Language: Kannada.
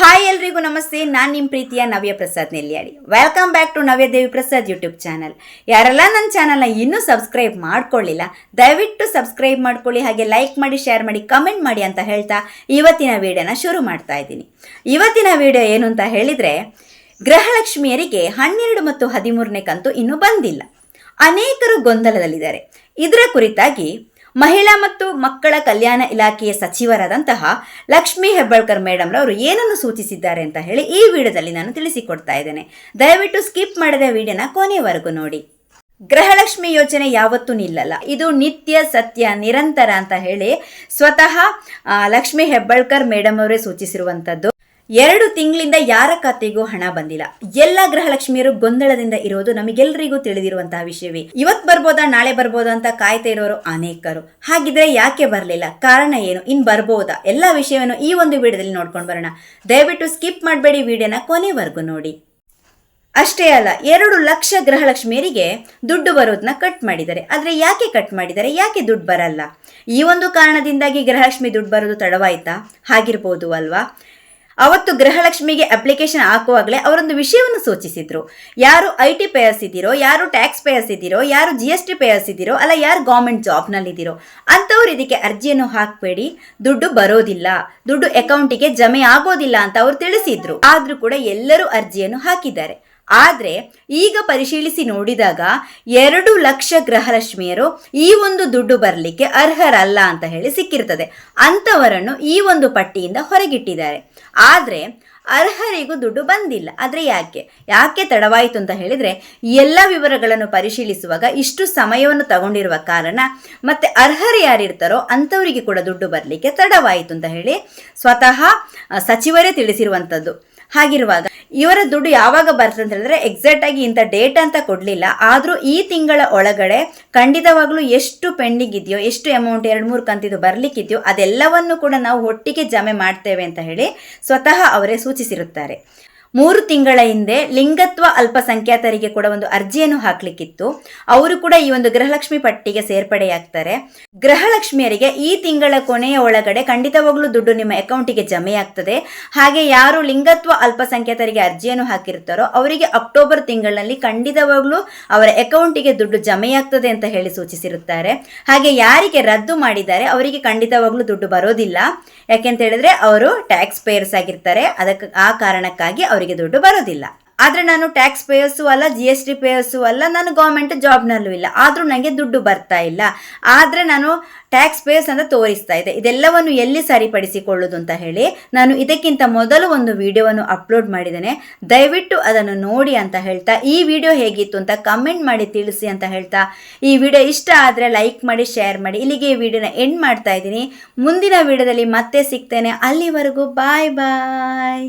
ಹಾಯ್ ಎಲ್ರಿಗೂ ನಮಸ್ತೆ. ನಾನು ನಿಮ್ಮ ಪ್ರೀತಿಯ Navya Prasad Nelliyadi. Welcome back to Navya Devi Prasad YouTube channel ಯಾರೆಲ್ಲ ನನ್ನ ಚಾನಲ್ನ ಇನ್ನೂ ಸಬ್ಸ್ಕ್ರೈಬ್ ಮಾಡ್ಕೊಳ್ಳಿಲ್ಲ ದಯವಿಟ್ಟು ಸಬ್ಸ್ಕ್ರೈಬ್ ಮಾಡ್ಕೊಳ್ಳಿ, ಹಾಗೆ ಲೈಕ್ ಮಾಡಿ ಶೇರ್ ಮಾಡಿ ಕಮೆಂಟ್ ಮಾಡಿ ಅಂತ ಹೇಳ್ತಾ ಇವತ್ತಿನ ವಿಡಿಯೋನ ಶುರು ಮಾಡ್ತಾ ಇದ್ದೀನಿ. ಇವತ್ತಿನ ವಿಡಿಯೋ ಏನು ಅಂತ ಹೇಳಿದರೆ, ಗೃಹಲಕ್ಷ್ಮಿಯರಿಗೆ ಹನ್ನೆರಡು ಮತ್ತು ಹದಿಮೂರನೇ ಕಂತು ಇನ್ನೂ ಬಂದಿಲ್ಲ. ಅನೇಕರು ಗೊಂದಲದಲ್ಲಿದ್ದಾರೆ. ಇದರ ಕುರಿತಾಗಿ ಮಹಿಳಾ ಮತ್ತು ಮಕ್ಕಳ ಕಲ್ಯಾಣ ಇಲಾಖೆಯ ಸಚಿವರಾದಂತಹ ಲಕ್ಷ್ಮೀ ಹೆಬ್ಬಾಳ್ಕರ್ ಮೇಡಮ್ ಅವರು ಏನನ್ನು ಸೂಚಿಸಿದ್ದಾರೆ ಅಂತ ಹೇಳಿ ಈ ವಿಡಿಯೋದಲ್ಲಿ ನಾನು ತಿಳಿಸಿಕೊಡ್ತಾ ಇದ್ದೇನೆ. ದಯವಿಟ್ಟು ಸ್ಕಿಪ್ ಮಾಡಿದ ವಿಡಿಯೋನ ಕೊನೆಯವರೆಗೂ ನೋಡಿ. ಗೃಹಲಕ್ಷ್ಮಿ ಯೋಜನೆ ಯಾವತ್ತೂ ನಿಲ್ಲಲ್ಲ. ಇದು ನಿತ್ಯ, ಸತ್ಯ, ನಿರಂತರ ಅಂತ ಹೇಳಿ ಸ್ವತಃ ಲಕ್ಷ್ಮೀ ಹೆಬ್ಬಾಳ್ಕರ್ ಮೇಡಮ್ ಅವರೇ ಸೂಚಿಸಿರುವಂಥದ್ದು ಎರಡು ತಿಂಗಳಿಂದ ಯಾರ ಖಾತೆಗೂ ಹಣ ಬಂದಿಲ್ಲ. ಎಲ್ಲ ಗೃಹಲಕ್ಷ್ಮಿಯರು ಗೊಂದಲದಿಂದ ಇರೋದು ನಮಗೆಲ್ಲರಿಗೂ ತಿಳಿದಿರುವಂತಹ ವಿಷಯವೇ. ಇವತ್ತು ಬರ್ಬೋದಾ, ನಾಳೆ ಬರ್ಬೋದಾ ಅಂತ ಕಾಯ್ತಾ ಇರೋರು ಅನೇಕರು. ಹಾಗಿದ್ರೆ ಯಾಕೆ ಬರಲಿಲ್ಲ? ಕಾರಣ ಏನು? ಇನ್ ಬರ್ಬೋದಾ? ಎಲ್ಲ ವಿಷಯವನ್ನು ಈ ಒಂದು ವಿಡಿಯೋದಲ್ಲಿ ನೋಡ್ಕೊಂಡು ಬರೋಣ. ದಯವಿಟ್ಟು ಸ್ಕಿಪ್ ಮಾಡಬೇಡಿ ವಿಡಿಯೋನ ಕೊನೆವರೆಗೂ ನೋಡಿ. ಅಷ್ಟೇ ಅಲ್ಲ, ಎರಡು ಲಕ್ಷ ಗೃಹಲಕ್ಷ್ಮಿಯರಿಗೆ ದುಡ್ಡು ಬರೋದನ್ನ ಕಟ್ ಮಾಡಿದ್ದಾರೆ. ಆದರೆ ಯಾಕೆ ಕಟ್ ಮಾಡಿದ್ದಾರೆ? ಯಾಕೆ ದುಡ್ಡು ಬರಲ್ಲ? ಈ ಒಂದು ಕಾರಣದಿಂದಾಗಿ ಗೃಹಲಕ್ಷ್ಮಿ ದುಡ್ಡು ಬರೋದು ತಡವಾಯ್ತಾ? ಹಾಗಿರ್ಬೋದು ಅಲ್ವಾ? ಅವತ್ತು ಗೃಹಲಕ್ಷ್ಮಿಗೆ ಅಪ್ಲಿಕೇಶನ್ ಹಾಕುವಾಗಲೇ ಅವರೊಂದು ವಿಷಯವನ್ನು ಸೂಚಿಸಿದ್ರು. ಯಾರು ಐ ಟಿ ಪೇಯರ್ಸ್ ಇದ್ದೀರೋ, ಯಾರು ಟ್ಯಾಕ್ಸ್ ಪೇಯರ್ಸ್ ಇದ್ದೀರೋ, ಯಾರು ಜಿ ಎಸ್ ಟಿ ಪೇಯರ್ಸ್ ಇದ್ದೀರೋ, ಅಲ್ಲ ಯಾರು ಗೌರ್ಮೆಂಟ್ ಜಾಬ್ನಲ್ಲಿದ್ದೀರೋ ಅಂಥವ್ರು ಇದಕ್ಕೆ ಅರ್ಜಿಯನ್ನು ಹಾಕಬೇಡಿ. ದುಡ್ಡು ಬರೋದಿಲ್ಲ. ದುಡ್ಡು ಅಕೌಂಟಿಗೆ ಜಮೆ ಆಗೋದಿಲ್ಲ ಅಂತ ಅವರು ತಿಳಿಸಿದ್ರು. ಆದರೂ ಕೂಡ ಎಲ್ಲರೂ ಅರ್ಜಿಯನ್ನು ಹಾಕಿದ್ದಾರೆ. ಆದರೆ ಈಗ ಪರಿಶೀಲಿಸಿ ನೋಡಿದಾಗ ಎರಡು ಲಕ್ಷ ಗೃಹಲಕ್ಷ್ಮಿಯರು ಈ ಒಂದು ದುಡ್ಡು ಬರಲಿಕ್ಕೆ ಅರ್ಹರಲ್ಲ ಅಂತ ಹೇಳಿ ಸಿಕ್ಕಿರ್ತದೆ. ಅಂಥವರನ್ನು ಈ ಒಂದು ಪಟ್ಟಿಯಿಂದ ಹೊರಗಿಟ್ಟಿದ್ದಾರೆ. ಆದರೆ ಅರ್ಹರಿಗೂ ದುಡ್ಡು ಬಂದಿಲ್ಲ. ಆದರೆ ಯಾಕೆ? ಯಾಕೆ ತಡವಾಯಿತು ಅಂತ ಹೇಳಿದರೆ ಎಲ್ಲ ವಿವರಗಳನ್ನು ಪರಿಶೀಲಿಸುವಾಗ ಇಷ್ಟು ಸಮಯವನ್ನು ತಗೊಂಡಿರುವ ಕಾರಣ ಮತ್ತೆ ಅರ್ಹರು ಯಾರಿರ್ತಾರೋ ಅಂಥವರಿಗೆ ಕೂಡ ದುಡ್ಡು ಬರಲಿಕ್ಕೆ ತಡವಾಯಿತು ಅಂತ ಹೇಳಿ ಸ್ವತಃ ಸಚಿವರೇ ತಿಳಿಸಿರುವಂಥದ್ದು. ಹಾಗಿರುವಾಗ ಇವರ ದುಡ್ಡು ಯಾವಾಗ ಬರ್ತದೆ ಅಂತ ಹೇಳಿದ್ರೆ ಎಕ್ಸಾಕ್ಟ್ ಆಗಿ ಇಂಥ ಡೇಟ್ ಅಂತ ಕೊಡಲಿಲ್ಲ. ಆದರೂ ಈ ತಿಂಗಳ ಒಳಗಡೆ ಖಂಡಿತವಾಗ್ಲೂ ಎಷ್ಟು ಪೆಂಡಿಂಗ್ ಇದೆಯೋ, ಎಷ್ಟು ಅಮೌಂಟ್ ಎರಡು ಮೂರು ಕಂತಿದ್ದು ಬರಲಿಕ್ಕಿದೆಯೋ ಅದೆಲ್ಲವನ್ನು ಕೂಡ ನಾವು ಒಟ್ಟಿಗೆ ಜಮೆ ಮಾಡ್ತೇವೆ ಅಂತ ಹೇಳಿ ಸ್ವತಃ ಅವರೇ ಸೂಚಿಸಿರುತ್ತಾರೆ. ಮೂರು ತಿಂಗಳ ಹಿಂದೆ ಲಿಂಗತ್ವ ಅಲ್ಪಸಂಖ್ಯಾತರಿಗೆ ಕೂಡ ಒಂದು ಅರ್ಜಿಯನ್ನು ಹಾಕ್ಲಿಕ್ಕಿತ್ತು. ಅವರು ಕೂಡ ಈ ಒಂದು ಗೃಹಲಕ್ಷ್ಮಿ ಪಟ್ಟಿಗೆ ಸೇರ್ಪಡೆಯಾಗ್ತಾರೆ. ಗೃಹಲಕ್ಷ್ಮಿಯರಿಗೆ ಈ ತಿಂಗಳ ಕೊನೆಯ ಒಳಗಡೆ ಖಂಡಿತವಾಗ್ಲೂ ದುಡ್ಡು ನಿಮ್ಮ ಅಕೌಂಟಿಗೆ ಜಮೆಯಾಗ್ತದೆ. ಹಾಗೆ ಯಾರು ಲಿಂಗತ್ವ ಅಲ್ಪಸಂಖ್ಯಾತರಿಗೆ ಅರ್ಜಿಯನ್ನು ಹಾಕಿರ್ತಾರೋ ಅವರಿಗೆ ಅಕ್ಟೋಬರ್ ತಿಂಗಳಲ್ಲಿ ಖಂಡಿತವಾಗ್ಲೂ ಅವರ ಅಕೌಂಟಿಗೆ ದುಡ್ಡು ಜಮೆಯಾಗ್ತದೆ ಅಂತ ಹೇಳಿ ಸೂಚಿಸಿರುತ್ತಾರೆ. ಹಾಗೆ ಯಾರಿಗೆ ರದ್ದು ಮಾಡಿದ್ದಾರೆ ಅವರಿಗೆ ಖಂಡಿತವಾಗ್ಲೂ ದುಡ್ಡು ಬರೋದಿಲ್ಲ. ಯಾಕೆಂತ ಹೇಳಿದ್ರೆ ಅವರು ಟ್ಯಾಕ್ಸ್ ಪೇಯರ್ಸ್ ಆಗಿರ್ತಾರೆ. ಅದಕ್ಕೆ ಆ ಕಾರಣಕ್ಕಾಗಿ ಅವರಿಗೆ ದುಡ್ಡು ಬರೋದಿಲ್ಲ. ಆದರೆ ನಾನು ಟ್ಯಾಕ್ಸ್ ಪೇಯರ್ಸು ಅಲ್ಲ ಜಿ ಎಸ್ ಟಿ ಪೇಯರ್ಸು ಅಲ್ಲ, ನಾನು ಗೌರ್ಮೆಂಟ್ ಜಾಬ್ನಲ್ಲೂ ಇಲ್ಲ. ಆದರೂ ನನಗೆ ದುಡ್ಡು ಬರ್ತಾ ಇಲ್ಲ. ಆದರೆ ನಾನು ಟ್ಯಾಕ್ಸ್ ಪೇಯರ್ಸ್ ಅಂತ ತೋರಿಸ್ತಾ ಇದೆ ಇದೆಲ್ಲವನ್ನು ಎಲ್ಲಿ ಸರಿಪಡಿಸಿಕೊಳ್ಳೋದು ಅಂತ ಹೇಳಿ ನಾನು ಇದಕ್ಕಿಂತ ಮೊದಲು ಒಂದು ವಿಡಿಯೋವನ್ನು ಅಪ್ಲೋಡ್ ಮಾಡಿದ್ದೇನೆ. ದಯವಿಟ್ಟು ಅದನ್ನು ನೋಡಿ ಅಂತ ಹೇಳ್ತಾ, ಈ ವಿಡಿಯೋ ಹೇಗಿತ್ತು ಅಂತ ಕಮೆಂಟ್ ಮಾಡಿ ತಿಳಿಸಿ ಅಂತ ಹೇಳ್ತಾ, ಈ ವಿಡಿಯೋ ಇಷ್ಟ ಆದರೆ ಲೈಕ್ ಮಾಡಿ ಶೇರ್ ಮಾಡಿ. ಇಲ್ಲಿಗೆ ಈ ವಿಡಿಯೋನ ಎಂಡ್ ಮಾಡ್ತಾ ಇದ್ದೀನಿ. ಮುಂದಿನ ವಿಡಿಯೋದಲ್ಲಿ ಮತ್ತೆ ಸಿಗ್ತೇನೆ. ಅಲ್ಲಿವರೆಗೂ ಬಾಯ್ ಬಾಯ್